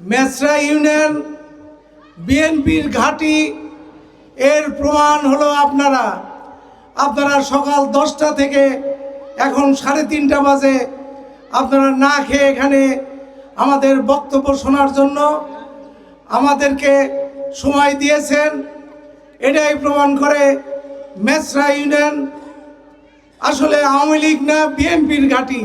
Mesra union বিএনপির ঘাঁটি। এর প্রমাণ হলো আপনারা। আপনারা সকাল দশটা থেকে এখন সাড়ে তিনটা বাজে। আপনারা না খেয়ে এখানে আমাদের বক্তব্য শোনার জন্য আমাদেরকে সময় দিয়েছেন। এটাই প্রমাণ করে মেসরা ইউনিয়ন আসলে আওয়ামী লীগ না বিএনপির ঘাঁটি?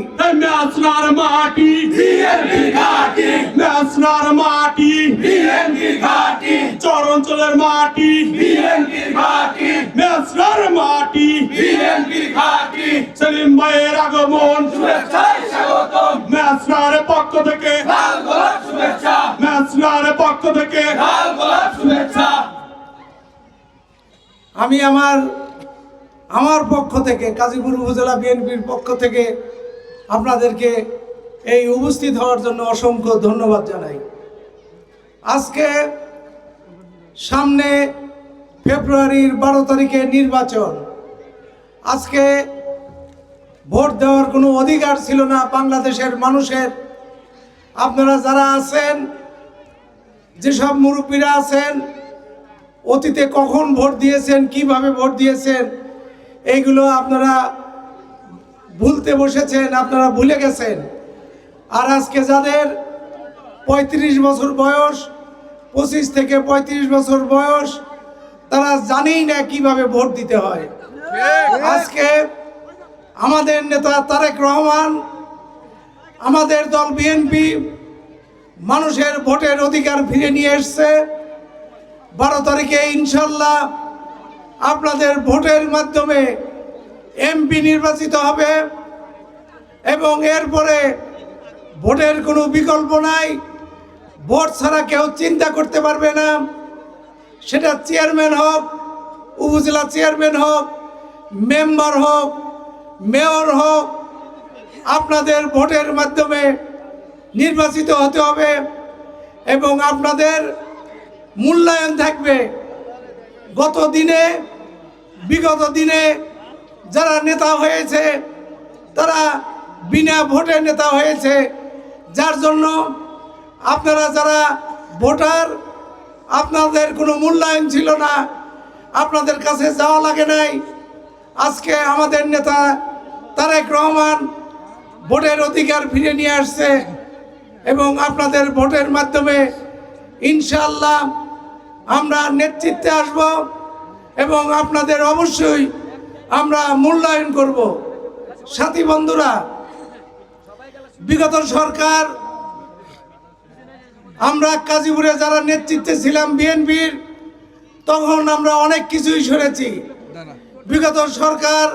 মাটি। বিএনপি ঘাটি। মেসনার মাটি। বিএনপি ঘাটি। চরঞ্চলের মাটি। বিএনপি ঘাটি। মেসনার মাটি। বিএনপি ঘাটি। সেলিম ভাইয়ের আগমন। শুভেচ্ছায় স্বাগতম। মেসনার পক্ষ থেকে। লাল গোলাপ শুভেচ্ছা। পক্ষ থেকে। লাল গোলাপ শুভেচ্ছা। আমি আমার আমার পক্ষ থেকে কাজীপুর উপজেলা বিএনপির পক্ষ থেকে আপনাদেরকে এই উপস্থিত হওয়ার জন্য অসংখ্য ধন্যবাদ জানাই। আজকে সামনে ফেব্রুয়ারির বারো তারিখে নির্বাচন। আজকে ভোট দেওয়ার কোনো অধিকার ছিল না বাংলাদেশের মানুষের। আপনারা যারা আছেন, যেসব মুরব্বীরা আছেন, অতীতে কখন ভোট দিয়েছেন, কীভাবে ভোট দিয়েছেন এইগুলো আপনারা ভুলতে বসেছেন, আপনারা ভুলে গেছেন। আর আজকে যাদের পঁয়ত্রিশ বছর বয়স, পঁচিশ থেকে পঁয়ত্রিশ বছর বয়স, তারা জানেই না কীভাবে ভোট দিতে হয়। আজকে আমাদের নেতা তারেক রহমান, আমাদের দল বিএনপি মানুষের ভোটের অধিকার ফিরে নিয়ে এসছে। বারো তারিখে ইনশাল্লাহ আপনাদের ভোটের মাধ্যমে এমপি নির্বাচিত হবে এবং এরপরে ভোটের কোনো বিকল্প নাই। ভোট ছাড়া কেউ চিন্তা করতে পারবে না। সেটা চেয়ারম্যান হোক, উপজেলা চেয়ারম্যান হোক, মেম্বার হোক, মেয়র হোক, আপনাদের ভোটের মাধ্যমে নির্বাচিত হতে হবে এবং আপনাদের মূল্যায়ন থাকবে। গত দিনে বিগত দিনে যারা নেতা হয়েছে, তারা বিনা ভোটে নেতা হয়েছে। যার জন্য আপনারা যারা ভোটার, আপনাদের কোনো মূল্যায়ন ছিল না, আপনাদের কাছে যাওয়া লাগে নাই। আজকে আমাদের নেতা তারেক রহমান ভোটের অধিকার ফিরে নিয়ে আসছে এবং আপনাদের ভোটের মাধ্যমে ইনশাল্লাহ আমরা নেতৃত্বে আসব। এবং আপনাদের অবশ্যই আমরা মূল্যায়ন করব। সাথী বন্ধুরা, বিগত সরকার, আমরা কাজীপুরে যারা নেতৃত্বে ছিলাম বিএনপির, তখন আমরা অনেক কিছুই শুনেছি। বিগত সরকার,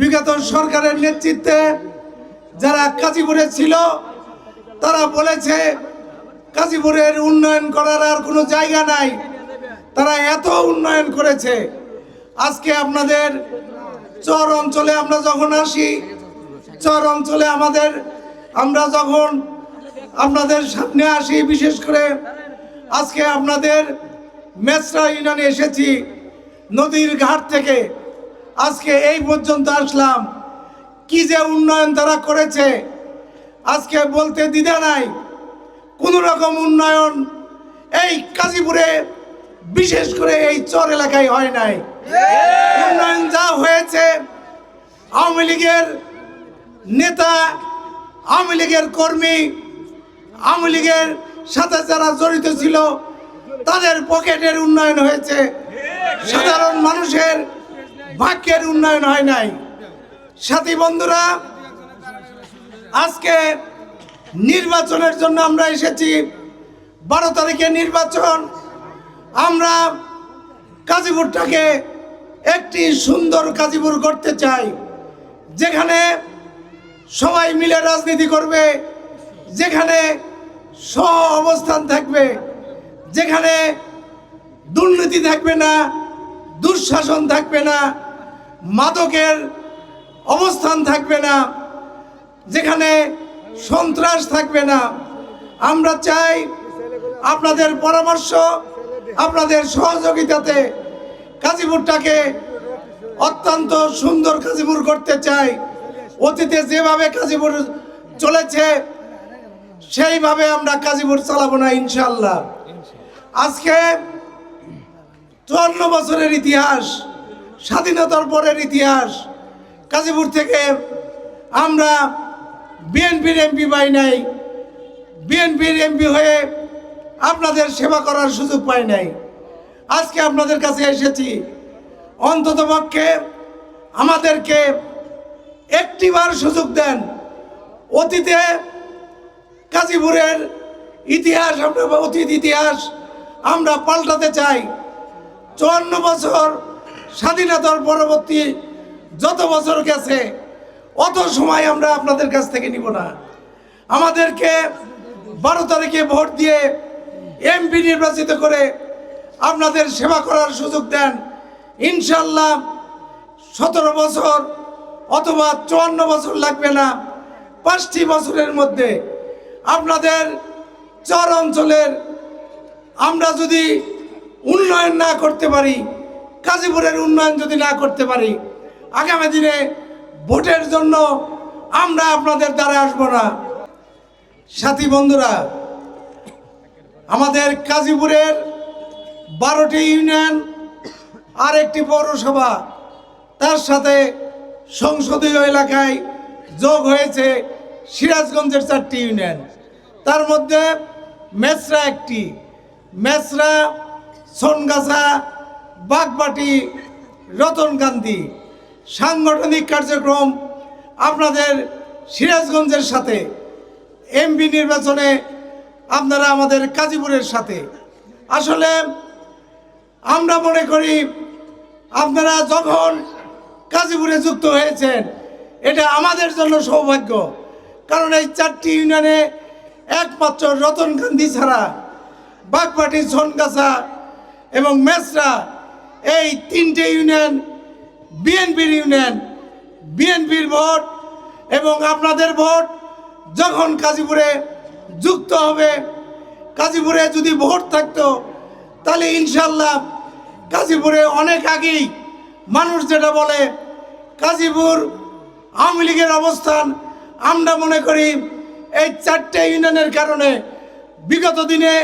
বিগত সরকারের নেতৃত্বে যারা কাজীপুরে ছিল, তারা বলেছে গাজীপুরের উন্নয়ন করার আর কোনো জায়গা নাই। তারা এত উন্নয়ন করেছে। আজকে আপনাদের চর অঞ্চলে আমরা যখন আসি, চর অঞ্চলে আমাদের, আমরা যখন আপনাদের সামনে আসি, বিশেষ করে আজকে আপনাদের মেসরা ইউনিয়নে এসেছি, নদীর ঘাট থেকে। আজকে এই পর্যন্ত আসলাম। কি যে উন্নয়ন তারা করেছে, আজকে বলতে দ্বিধা নাই। কোনো রকম উন্নয়ন এই কাজীপুরে বিশেষ করে এই চর এলাকায় হয় নাই। উন্নয়ন যা হয়েছে আওয়ামী লীগের নেতা আওয়ামী লীগের কর্মী আওয়ামী লীগের সাথে যারা জড়িত ছিল তাদের পকেটের উন্নয়ন হয়েছে। সাধারণ মানুষের ভাগ্যের উন্নয়ন হয় নাই। সাথী বন্ধুরা আজকে নির্বাচনের জন্য আমরা এসেছি। বারো তারিখে নির্বাচন। আমরা কাজীপুরটাকে একটি সুন্দর কাজীপুর করতে চাই, যেখানে সবাই মিলে রাজনীতি করবে, যেখানে সহ অবস্থান থাকবে, যেখানে দুর্নীতি থাকবে না, দুঃশাসন থাকবে না, মাদকের অবস্থান থাকবে না, যেখানে সন্ত্রাস থাকবে না। আমরা চাই আপনাদের পরামর্শ আপনাদের সহযোগিতাতে কাজীপুরটাকে অত্যন্ত সুন্দর কাজীপুর করতে চাই। অতীতে যেভাবে কাজীপুর চলেছে, সেইভাবে আমরা কাজীপুর চালাবো না ইনশাল্লাহ আজকে চুয়ান্ন বছরের ইতিহাস, স্বাধীনতার পরের ইতিহাস, কাজীপুর থেকে আমরা বিএনপির এমপি পাই নাই। বিএনপির এমপি হয়ে আপনাদের সেবা করার সুযোগ পাই নাই। আজকে আপনাদের কাছে এসেছি। অন্তত পক্ষে আমাদেরকে একটিবার সুযোগ দেন। অতীতে গাজীপুরের ইতিহাস, আমরা অতীত ইতিহাস আমরা পাল্টাতে চাই। চুয়ান্ন বছর স্বাধীনতার পরবর্তী যত বছর গেছে, অত সময় আমরা আপনাদের কাছ থেকে নিব না। আমাদেরকে বারো তারিখে ভোট দিয়ে এমপি নির্বাচিত করে আপনাদের সেবা করার সুযোগ দেন ইনশাল্লাহ সতেরো বছর অথবা চুয়ান্ন বছর লাগবে না, পাঁচটি বছরের মধ্যে আপনাদের চর অঞ্চলের আমরা যদি উন্নয়ন না করতে পারি গাজীপুরের উন্নয়ন যদি না করতে পারি, আগামী দিনে ভোটের জন্য আমরা আপনাদের দ্বারা আসব না। সাথী বন্ধুরা আমাদের গাজীপুরের বারোটি ইউনিয়ন আর একটি পৌরসভা, তার সাথে সংসদীয় এলাকায় যোগ হয়েছে সিরাজগঞ্জের চারটি ইউনিয়ন। তার মধ্যে মেসরা একটি, মেসরা, সোনগাছা, বাগবাটি, রতনকান্দি। সাংগঠনিক কার্যক্রম আপনাদের সিরাজগঞ্জের সাথে। এমপি নির্বাচনে আপনারা আমাদের কাজীপুরের সাথে। আসলে আমরা মনে করি আপনারা যখন গাজীপুরে যুক্ত হয়েছেন, এটা আমাদের জন্য সৌভাগ্য। কারণ এই চারটি ইউনিয়নে একমাত্র রতনকান্দি ছাড়া, বাগপাটি ছনগাছা এবং মেসরা, এই তিনটে ইউনিয়ন, বিএনপির ইউনিয়ন, বিএনপির ভোট এবং আপনাদের ভোট যখন গাজীপুরে যুক্ত হবে। গাজীপুরে যদি ভোট থাকতো তাহলে ইনশাল্লাহ গাজীপুরে অনেক আগেই মানুষ যেটা বলে গাজীপুর আওয়ামী লীগের অবস্থান। আমরা মনে করি এই চারটে ইউনিয়নের কারণে বিগত দিনে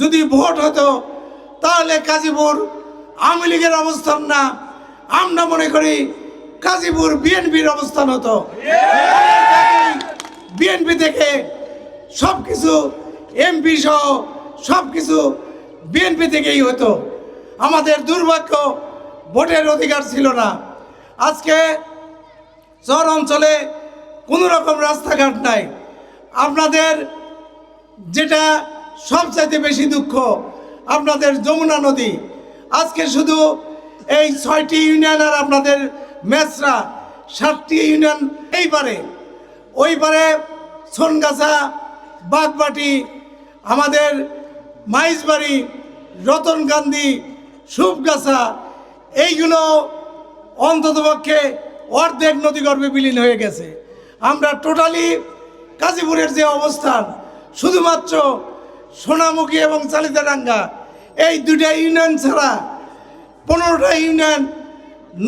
যদি ভোট হতো তাহলে গাজীপুর আওয়ামী লীগের অবস্থান না। আমরা মনে করি গাজীপুর বিএনপির অবস্থান হতো। বিএনপি থেকে সব কিছু এমপি সহ সব কিছু বিএনপি থেকেই হতো। আমাদের দুর্ভাগ্য, ভোটের অধিকার ছিল না। আজকে শহর অঞ্চলে কোনো রকম রাস্তাঘাট নাই। আপনাদের যেটা সবচাইতে বেশি দুঃখ, আপনাদের যমুনা নদী। আজকে শুধু এই ছয়টি ইউনিয়ন আর আপনাদের মেসরা, সাতটি ইউনিয়ন এইবারে। ওইবারে সোনগাছা বাগবাটি, আমাদের মাইজবাড়ি রতনকান্দি সুপগাছা এইগুলো অন্ততপক্ষে অর্ধেক নদীগর্ভে বিলীন হয়ে গেছে। আমরা টোটালি গাজীপুরের যে অবস্থান, শুধুমাত্র সোনামুখী এবং চালিতাডাঙ্গা, এই দুটা ইউনিয়ন ছাড়া পনেরোটা ইউনিয়ন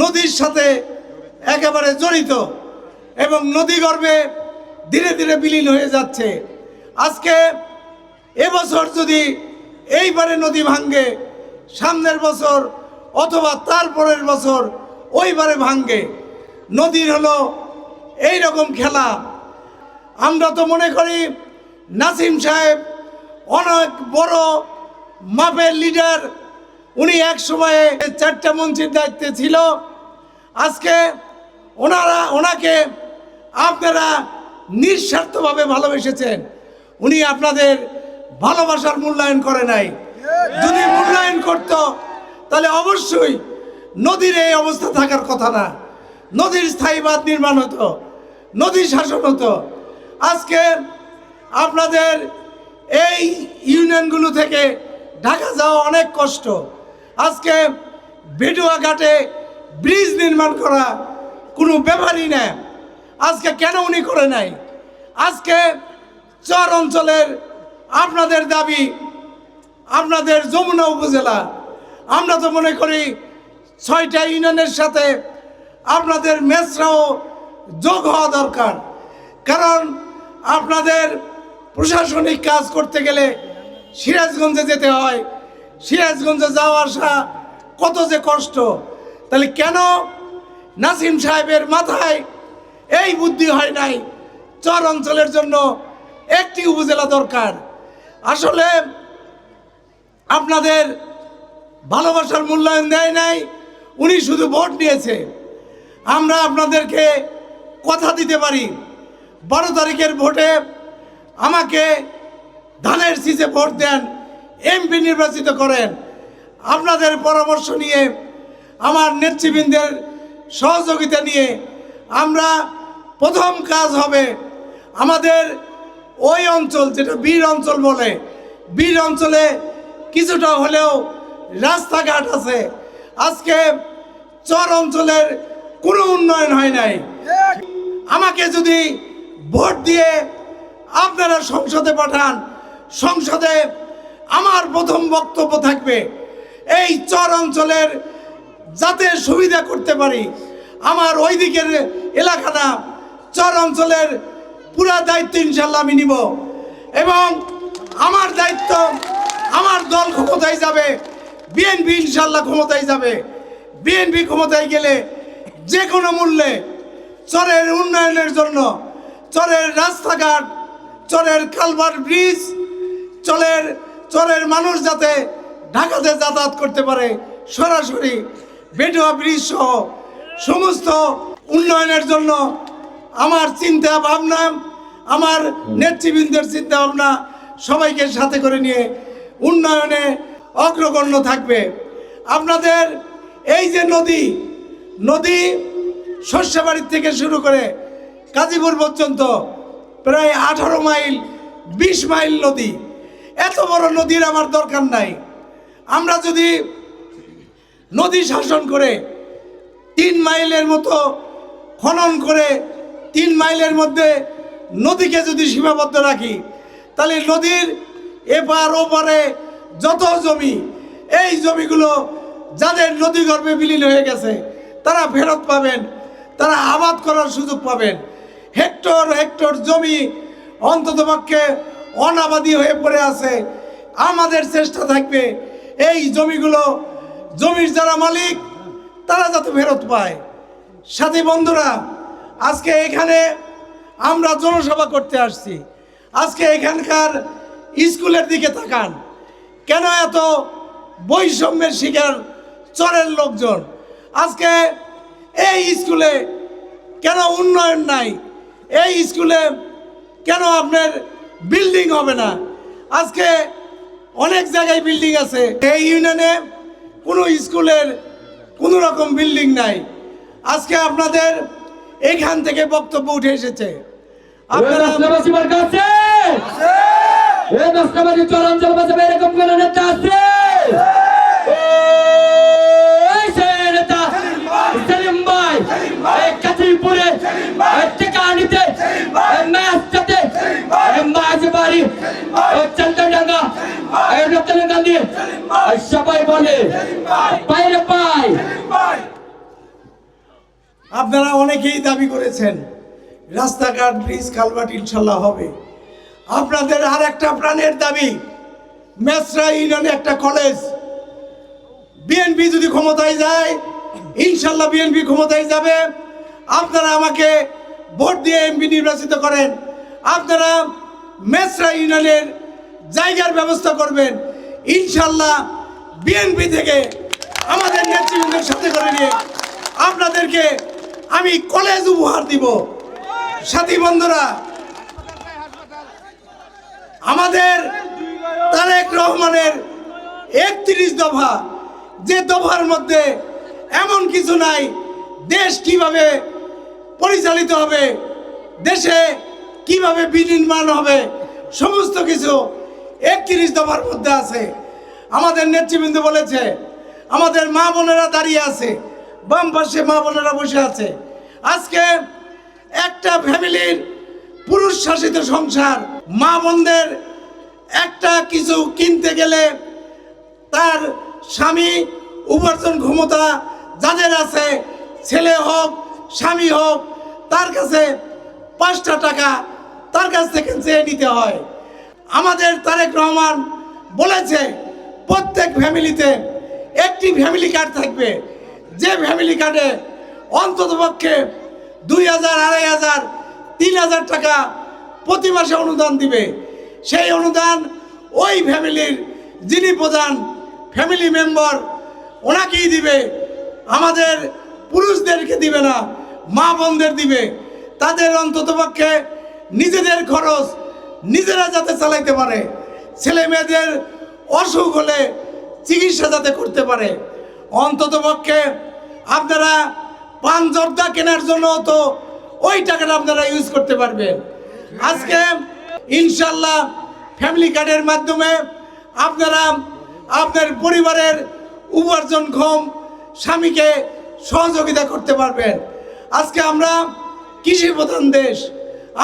নদীর সাথে একেবারে জড়িত এবং নদীগর্ভে ধীরে ধীরে বিলীন হয়ে যাচ্ছে। আজকে এবছর যদি এইবারে নদী ভাঙ্গে সামনের বছর অথবা তারপরের বছর ওইবারে ভাঙ্গে নদীর হলো এই রকম খেলা। আমরা তো মনে করি নাসিম সাহেব অনেক বড় মাপের লিডার। উনি এক সময়ে চারটা মন্ত্রীর দায়িত্বে ছিল। আজকে ওনারা, ওনাকে আপনারা নিঃস্বার্থভাবে ভালোবেসেছেন। উনি আপনাদের ভালোবাসার মূল্যায়ন করে নাই। যদি মূল্যায়ন করত, তাহলে অবশ্যই নদীর এই অবস্থা থাকার কথা না। নদীর স্থায়ী বাঁধ নির্মাণ হতো, নদী শাসন হতো। আজকে আপনাদের এই ইউনিয়নগুলো থেকে ঢাকা যাওয়া অনেক কষ্ট। আজকে বেডুয়া ঘাটে ব্রিজ নির্মাণ করা কোনো ব্যাপারই না। আজকে কেন উনি করে নাই? আজকে চর অঞ্চলের আপনাদের দাবি, আপনাদের যমুনা উপজেলা, আমরা তো মনে করি ছয়টা ইউনিয়নের সাথে আপনাদের মেসরাও যোগ হওয়া দরকার। কারণ আপনাদের প্রশাসনিক কাজ করতে গেলে সিরাজগঞ্জে যেতে হয়। সিরাজগঞ্জে যাওয়া আসা কত যে কষ্ট। তাহলে কেন নাসিম সাহেবের মাথায় এই বুদ্ধি হয় নাই চর অঞ্চলের জন্য একটি উপজেলা দরকার। আসলে আপনাদের ভালোবাসার মূল্যায়ন দেয় নাই, উনি শুধু ভোট নিয়েছে। আমরা আপনাদেরকে কথা দিতে পারি, বারো তারিখের ভোটে আমাকে ধানের সিজে ভোট দেন, এমপি নির্বাচিত করেন। আপনাদের পরামর্শ নিয়ে, আমার নেতৃবৃন্দের সহযোগিতা নিয়ে আমরা প্রথম কাজ হবে আমাদের ওই অঞ্চল, যেটা বীর অঞ্চল বলে, বীর অঞ্চলে কিছুটা হলেও রাস্তাঘাট আছে। আজকে চর অঞ্চলের কোনো উন্নয়ন হয় নাই। আমাকে যদি ভোট দিয়ে আপনারা সংসদে পাঠান, সংসদে আমার প্রথম বক্তব্য থাকবে, এই চর অঞ্চলের যাতে সুবিধা করতে পারি, আমার ওই দিকের এলাকাটা চর অঞ্চলের পুরা দায়িত্ব ইনশাল্লাহ আমি নিব। এবং আমার দায়িত্ব, আমার দল ক্ষমতায় যাবে, বিএনপি ইনশাল্লাহ ক্ষমতায় যাবে। বিএনপি ক্ষমতায় গেলে যে কোনো মূল্যে চরের উন্নয়নের জন্য, চরের রাস্তাঘাট, চরের কালভার ব্রিজ চরের চরের মানুষ যাতে ঢাকাতে যাতায়াত করতে পারে, সরাসরি বেটুয়া ব্রিজ সহ সমস্ত উন্নয়নের জন্য আমার চিন্তা, ভাবনা আমার নেতৃবৃন্দের চিন্তা ভাবনা সবাইকে সাথে করে নিয়ে উন্নয়নে অগ্রগণ্য থাকবে। আপনাদের এই যে নদী নদী শস্যবাড়ির থেকে শুরু করে গাজীপুর পর্যন্ত প্রায় আঠারো মাইল, বিশ মাইল নদী। এত বড় নদীর আমার দরকার নাই। আমরা যদি নদী শাসন করে তিন মাইলের মতো খনন করে তিন মাইলের মধ্যে নদীকে যদি সীমাবদ্ধ রাখি, তাহলে নদীর এপার ওপারে যত জমি, এই জমিগুলো যাদের নদী গর্ভে বিলীন হয়ে গেছে, তারা ফেরত পাবেন, তারা আবাদ করার সুযোগ পাবেন। হেক্টর হেক্টর জমি অন্ততপক্ষে অনাবাদী হয়ে পড়ে আছে। আমাদের চেষ্টা থাকবে এই জমিগুলো, জমির যারা মালিক, তারা যাতে ফেরত পায়। সাথী বন্ধুরা, আজকে এখানে আমরা জনসভা করতে আসছি। আজকে এখানকার স্কুলের দিকে তাকান। কেন এত বৈষম্যের শিকার চরের লোকজন? আজকে এই স্কুলে কেন উন্নয়ন নাই? এই স্কুলে কেন আপনার বিল্ডিং হবে না? আজকে অনেক জায়গায় বিল্ডিং আছে। এই ইউনিয়নে কোনো স্কুলের কোনো রকম বিল্ডিং নাই। আজকে আপনাদের এখান থেকে বক্তব্য উঠে এসেছে। আপনারা রাষ্ট্রবাসী বর্গ আছে? এই রাষ্ট্রবাসী চরাঞ্চল বাজাবে এরকম কোন নেতা আছে? ওই সে নেতা সেলিম ভাই এই কাচিপুরে এই টিকানিতে এই ম্যাচটাতে এই মাঝবাড়ি এই চন্দনডাঙ্গা এই রতনগান্ধী এই সবাই বলে বাইরে পাই। আপনারা অনেকেই দাবি করেছেন রাস্তাঘাট, ব্রিজ, কালভার্ট ইনশাল্লাহ হবে। আপনাদের আর একটা প্রাণের দাবি। মেসরা ইউনিয়নে একটা কলেজ। বিএনপি যদি ক্ষমতায় যায়, ইনশাল্লাহ বিএনপি ক্ষমতায় যাবে। আপনারা আমাকে ভোট দিয়ে এমপি নির্বাচিত করেন। আপনারা মেসরা ইউনিয়নের জায়গার ব্যবস্থা করবেন। ইনশাল্লাহ বিএনপি থেকে আমাদের নেতৃবৃন্দের সাথে করে নিয়ে আপনাদেরকে আমি কলেজ উপহার দিব। সাথী বন্ধুরা, আমাদের তারেক রহমানের একত্রিশ দফা, যে দফার মধ্যে এমন কিছু নাই, দেশ কীভাবে পরিচালিত হবে, দেশে কীভাবে বিনির্মাণ হবে, সমস্ত কিছু একত্রিশ দফার মধ্যে আছে। আমাদের নেতৃবৃন্দ বলেছে, আমাদের মা বোনেরা দাঁড়িয়ে আছে, বাম পাশে মা বোনেরা বসে আছে। আজকে একটা ফ্যামিলির পুরুষ শাসিত সংসার, মা বোনদের একটা কিছু কিনতে গেলে তার স্বামী উপার্জন ক্ষমতা যাদের আছে, ছেলে হোক, স্বামী হোক, তার কাছে পাঁচটা টাকা তার কাছ থেকে চেয়ে নিতে হয়। আমাদের তারেক রহমান বলেছে, প্রত্যেক ফ্যামিলিতে একটি ফ্যামিলি কার্ড থাকবে। যে ফ্যামিলি কার্ডে অন্ততপক্ষে দুই হাজার, আড়াই হাজার, তিন হাজার টাকা প্রতি মাসে অনুদান দিবে। সেই অনুদান ওই ফ্যামিলির যিনি প্রধান, ফ্যামিলি মেম্বার, ওনাকেই দিবে। আমাদের পুরুষদেরকে দিবে না, মা বোনদের দিবে। তাদের অন্ততপক্ষে নিজেদের খরচ নিজেরা যাতে চালাইতে পারে, ছেলে মেয়েদের অসুখ হলে চিকিৎসা যাতে করতে পারে। অন্ততপক্ষে আপনারা পান জর্দা কেনার জন্য তো ওই টাকাটা আপনারা ইউজ করতে পারবেন। আজকে ইনশাল্লাহ ফ্যামিলি কার্ডের মাধ্যমে আপনারা আপনার পরিবারের উপার্জনক্ষম স্বামীকে সহযোগিতা করতে পারবেন। আজকে আমরা কৃষি প্রধান দেশ,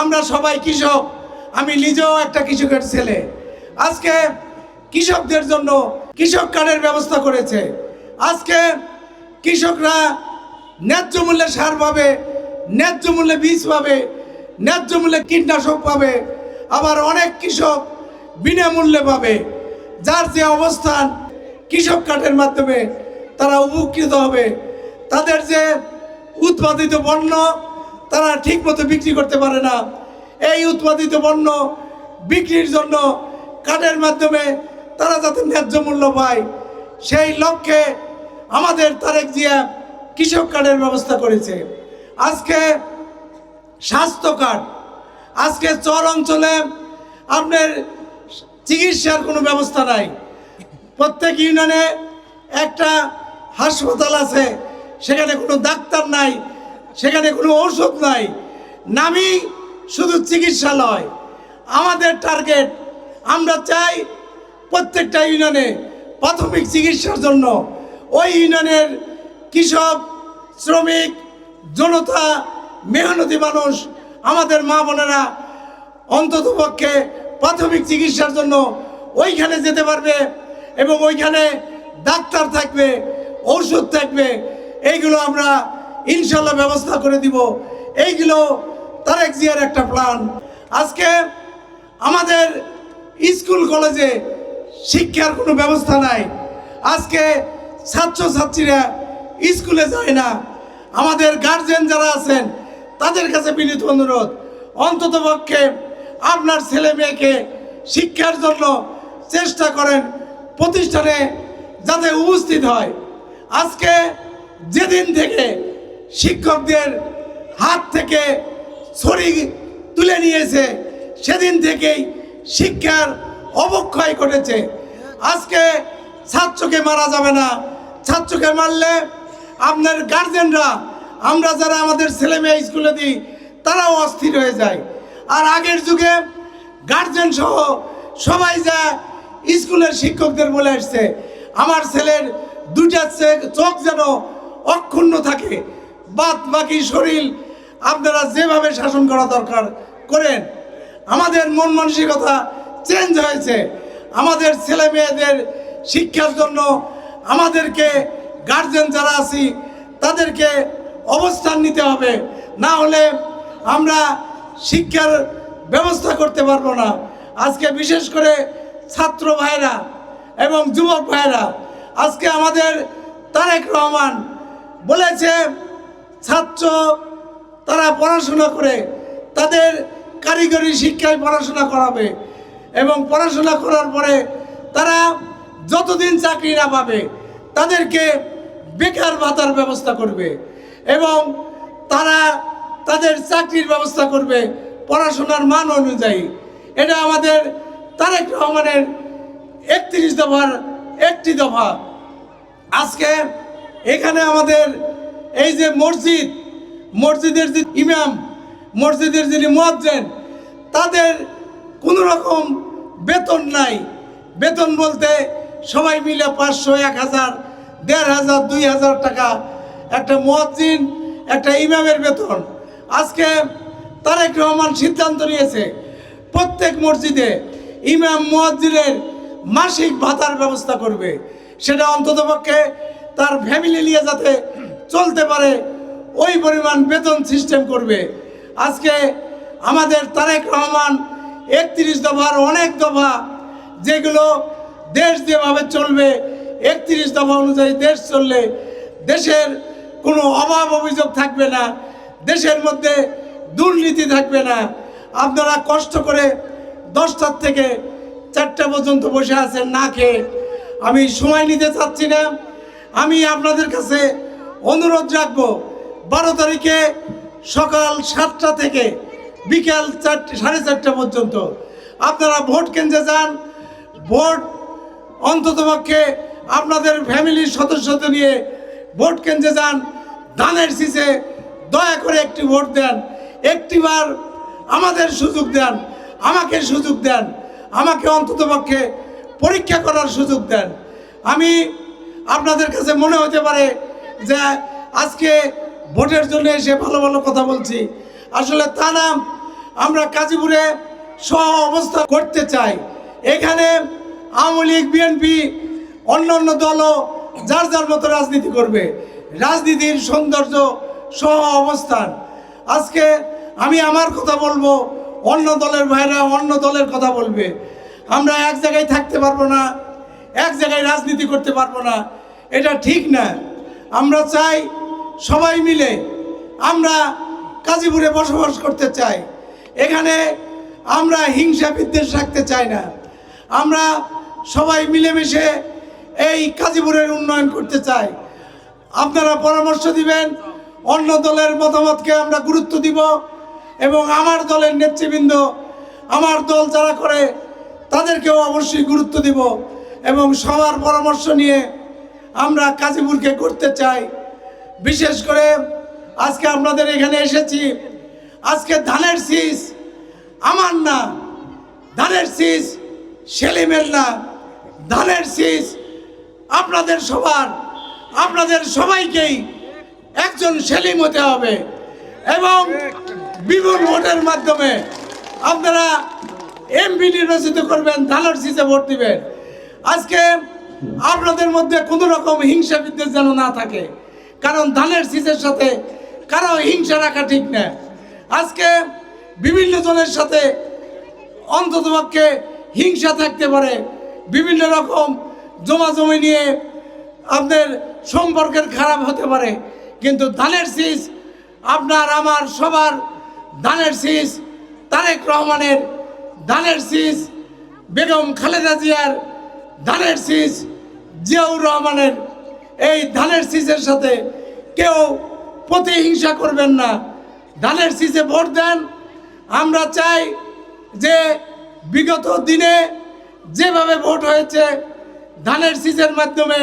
আমরা সবাই কৃষক, আমি নিজেও একটা কৃষকের ছেলে। আজকে কৃষকদের জন্য কৃষক কার্ডের ব্যবস্থা করেছে। আজকে কৃষকরা ন্যায্য মূল্যে সার পাবে, ন্যায্য মূল্যে বীজ পাবে, ন্যায্য মূল্যে কীটনাশক পাবে, আবার অনেক কৃষক বিনামূল্যে পাবে। যার যে অবস্থান কৃষক কার্ডের মাধ্যমে তারা উপকৃত হবে। তাদের যে উৎপাদিত পণ্য তারা ঠিকমতো বিক্রি করতে পারে না। এই উৎপাদিত পণ্য বিক্রির জন্য কার্ডের মাধ্যমে তারা যাতে ন্যায্য মূল্য পায়, সেই লক্ষ্যে আমাদের তারেক জিয়া কৃষক কার্ডের ব্যবস্থা করেছে। আজকে স্বাস্থ্য কার্ড। আজকে চর অঞ্চলে আপনার চিকিৎসার কোনো ব্যবস্থা নাই। প্রত্যেক ইউনিয়নে একটা হাসপাতাল আছে, সেখানে কোনো ডাক্তার নাই, সেখানে কোনো ঔষধ নাই। নামি শুধু চিকিৎসালয়। আমাদের টার্গেট, আমরা চাই প্রত্যেকটা ইউনিয়নে প্রাথমিক চিকিৎসার জন্য। ওই ইউনিয়নের কৃষক শ্রমিক, জনতা, মেহনতি মানুষ, আমাদের মা বোনেরা অন্ততপক্ষে প্রাথমিক চিকিৎসার জন্য ওইখানে যেতে পারবে এবং ওইখানে ডাক্তার থাকবে, ঔষধ থাকবে। এইগুলো আমরা ইনশাল্লাহ ব্যবস্থা করে দিব। এইগুলো তারেক জিয়ার একটা প্ল্যান। আজকে আমাদের স্কুল কলেজে শিক্ষার কোনো ব্যবস্থা নাই। আজকে ছাত্রছাত্রীরা স্কুলে যায় না। আমাদের গার্জেন যারা আছেন, তাদের কাছে বিনীত অনুরোধ, অন্তত পক্ষে আপনার ছেলে মেয়েকে শিক্ষার জন্য চেষ্টা করেন প্রতিষ্ঠানে যাতে উপস্থিত হয়। আজকে যেদিন থেকে শিক্ষকদের হাত থেকে ছড়ি তুলে নিয়েছে, সেদিন থেকেই শিক্ষার অবক্ষয় ঘটেছে। আজকে ছাত্রকে মারা যাবে না। ছাত্রকে মারলে আপনার গার্জেনরা আমরা যারা আমাদের ছেলে মেয়ে স্কুলে দিই, তারাও অস্থির হয়ে যায়। আর আগের যুগে গার্জেন সহ সবাই যা স্কুলের শিক্ষকদের বলে আসছে, আমার ছেলের দুটা চোখ যেন অক্ষুণ্ণ থাকে। বাদ বাকি শরীর আপনারা যেভাবে শাসন করা দরকার করেন, আমাদের মন মানসিকতা চেঞ্জ হয়েছে। আমাদের ছেলে মেয়েদের শিক্ষার জন্য আমাদেরকে গার্জেন যারা আছি, তাদেরকে অবস্থান নিতে হবে। না হলে আমরা শিক্ষার ব্যবস্থা করতে পারব না। আজকে বিশেষ করে ছাত্র ভাইরা এবং যুবক ভাইরা, আজকে আমাদের তারেক রহমান বলেছে, ছাত্র তারা পড়াশোনা করে, তাদের কারিগরি শিক্ষায় পড়াশোনা করাবে এবং পড়াশোনা করার পরে তারা যতদিন চাকরি না পাবে, তাদেরকে বেকার ভাতার ব্যবস্থা করবে এবং তারা তাদের চাকরির ব্যবস্থা করবে পড়াশোনার মান অনুযায়ী। এটা আমাদের তারেক রহমানের একত্রিশ দফার একটি দফা। আজকে এখানে আমাদের এই যে মসজিদ, মসজিদের যে ইমাম, মসজিদের যিনি মুয়াজ্জেন, তাদের কোনো রকম বেতন নাই। বেতন বলতে সবাই মিলে পাঁচশো, এক হাজার দেড় হাজার, দুই হাজার টাকা, একটা মুয়াজ্জিন, একটা ইমামের বেতন। আজকে তারেক রহমান সিদ্ধান্ত নিয়েছে, প্রত্যেক মসজিদে ইমাম মুয়াজ্জিনের মাসিক ভাতার ব্যবস্থা করবে। সেটা অন্ততপক্ষে তার ফ্যামিলি নিয়ে যাতে চলতে পারে, ওই পরিমাণ বেতন সিস্টেম করবে। আজকে আমাদের তারেক রহমান একত্রিশ দফার অনেক দফা যেগুলো দেশ যেভাবে চলবে একত্রিশ দফা অনুযায়ী দেশ চললে দেশের কোনো অভাব অভিযোগ থাকবে না, দেশের মধ্যে দুর্নীতি থাকবে না। আপনারা কষ্ট করে দশটার থেকে চারটা পর্যন্ত বসে আছেন না খেয়ে। আমি সময় নিতে চাচ্ছি না। আমি আপনাদের কাছে অনুরোধ রাখব, বারো তারিখে সকাল সাতটা থেকে বিকাল চারটে, সাড়ে চারটা পর্যন্ত আপনারা ভোট কেন্দ্রে যান। ভোট অন্ততপক্ষে আপনাদের ফ্যামিলির সদস্যদের নিয়ে ভোট কেন্দ্রে যান ধানের শীষে দয়া করে একটি ভোট দেন, একটিবার আমাদের সুযোগ দেন, আমাকে সুযোগ দেন, আমাকে অন্ততপক্ষে পরীক্ষা করার সুযোগ দেন। আমি আপনাদের কাছে মনে হতে পারে যে আজকে ভোটের জন্য এসে ভালো ভালো কথা বলছি। আসলে তা নাম আমরা কাজীপুরে সহ অবস্থা করতে চাই। এখানে আওয়ামী লীগ, বিএনপি অন্য অন্য দলও যার যার মতো রাজনীতি করবে। রাজনীতির সৌন্দর্য, সহ অবস্থান। আজকে আমি আমার কথা বলব, অন্য দলের ভাইরা অন্য দলের কথা বলবে। আমরা এক জায়গায় থাকতে পারব না, এক জায়গায় রাজনীতি করতে পারব না, এটা ঠিক না। আমরা চাই সবাই মিলে আমরা কাজীপুরে বসবাস করতে চাই। এখানে আমরা হিংসা বিদ্বেষ রাখতে চাই না। আমরা সবাই মিলেমিশে এই কাজীপুরের উন্নয়ন করতে চাই। আপনারা পরামর্শ দিবেন, অন্য দলের মতামতকে আমরা গুরুত্ব দিব এবং আমার দলের নেতৃবৃন্দ, আমার দল যারা করে, তাদেরকেও অবশ্যই গুরুত্ব দিব এবং সবার পরামর্শ নিয়ে আমরা কাজীপুরকে করতে চাই। বিশেষ করে আজকে আপনাদের এখানে এসেছি। আজকে ধানের শীষ আমার না, ধানের শীষ সেলিমের না, ধানের শীষ আপনাদের সবার, আপনাদের সবাইকেই একজন সেলিম হতে হবে এবং বিপুল ভোটের মাধ্যমে আপনারা এমপি নির্বাচিত করবেন ধানের শীষে ভোট দিবেন। আজকে আপনাদের মধ্যে কোনো রকম হিংসা বিদ্বেষ যেন না থাকে, কারণ ধানের শীষের সাথে কারও হিংসা রাখা ঠিক না। আজকে বিভিন্ন জনের সাথে অন্ততপক্ষে হিংসা থাকতে পারে, বিভিন্ন রকম জমা জমি নিয়ে আপনার সম্পর্কের খারাপ হতে পারে, কিন্তু ধানের শীষ, আপনার, আমার, সবার ধানের শীষ, তারেক রহমানের ধানের শীষ, বেগম খালেদা জিয়ার ধানের শীষ, জিয়াউর রহমানের এই ধানের শীষের সাথে কেউ প্রতিহিংসা করবেন না। ধানের শীষে ভোট দেন। আমরা চাই যে বিগত দিনে যেভাবে ভোট হয়েছে ধানের সিজের মাধ্যমে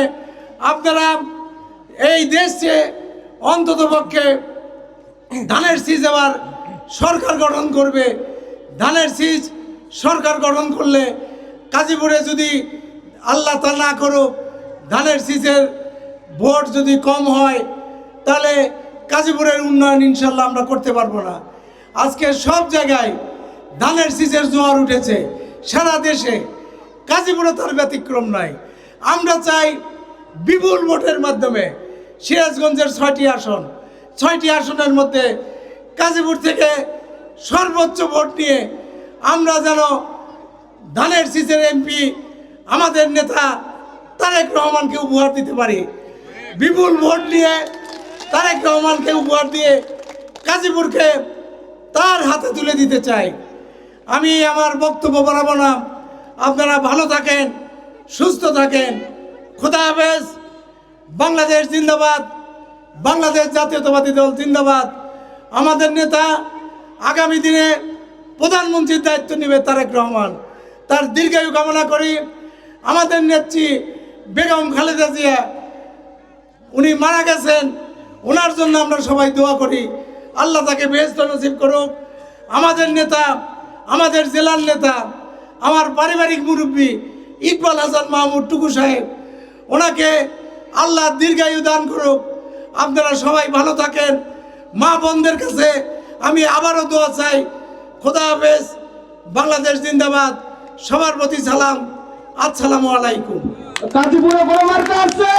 আপনারা এই দেশে অন্ততপক্ষে ধানের সিজ আবার সরকার গঠন করবে। ধানের সিজ সরকার গঠন করলে কাজীপুরে যদি আল্লাহ তা না করুক, ধানের সিজের ভোট যদি কম হয়, তাহলে কাজীপুরের উন্নয়ন ইনশাল্লাহ আমরা করতে পারব না। আজকে সব জায়গায় ধানের সিজের জোয়ার উঠেছে, সারা দেশে। কাজীপুরে তার ব্যতিক্রম নাই। আমরা চাই বিপুল ভোটের মাধ্যমে সিরাজগঞ্জের ছয়টি আসন, ছয়টি আসনের মধ্যে কাজীপুর থেকে সর্বোচ্চ ভোট নিয়ে আমরা যেন ধানের শীষের এমপি আমাদের নেতা তারেক রহমানকে উপহার দিতে পারি। বিপুল ভোট নিয়ে তারেক রহমানকে উপহার দিয়ে কাজীপুরকে তার হাতে তুলে দিতে চাই। আমি আমার বক্তব্য বাড়াবো না। আপনারা ভালো থাকেন। সুস্থ থাকেন। খোদা হাফেজ। বাংলাদেশ জিন্দাবাদ। বাংলাদেশ জাতীয়তাবাদী দল জিন্দাবাদ। আমাদের নেতা আগামী দিনে প্রধানমন্ত্রীর দায়িত্ব নেবে তারেক রহমান। তার দীর্ঘায়ু কামনা করি। আমাদের নেত্রী বেগম খালেদা জিয়া, উনি মারা গেছেন। ওনার জন্য আমরা সবাই দোয়া করি। আল্লাহ তাকে বেহস্ত নসিব করুক। আমাদের নেতা, আমাদের জেলার নেতা, আমার পারিবারিক মুরব্বী ইকবাল হাসান মাহমুদ টুকু সাহেব ওনাকে আল্লাহ দীর্ঘায়ু দান করুক। আপনারা সবাই ভালো থাকেন। মা বোনদের কাছে আমি আবারও দোয়া চাই। খোদা হাফেজ বাংলাদেশ জিন্দাবাদ। সবার প্রতি সালাম। আসসালামু আলাইকুম। কাজীপুরে বড় মার্কা আছে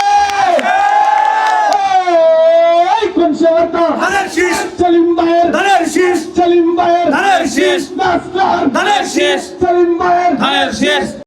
এই কোন বংশবর্ধন ধানের শীষ। সেলিম ভাইয়ের। ধানের শীষ। সেলিম ভাইয়ের। ধানের শীষ। নাসরার ধানের শীষ। সেলিম ভাইয়ের। ধানের শেষ।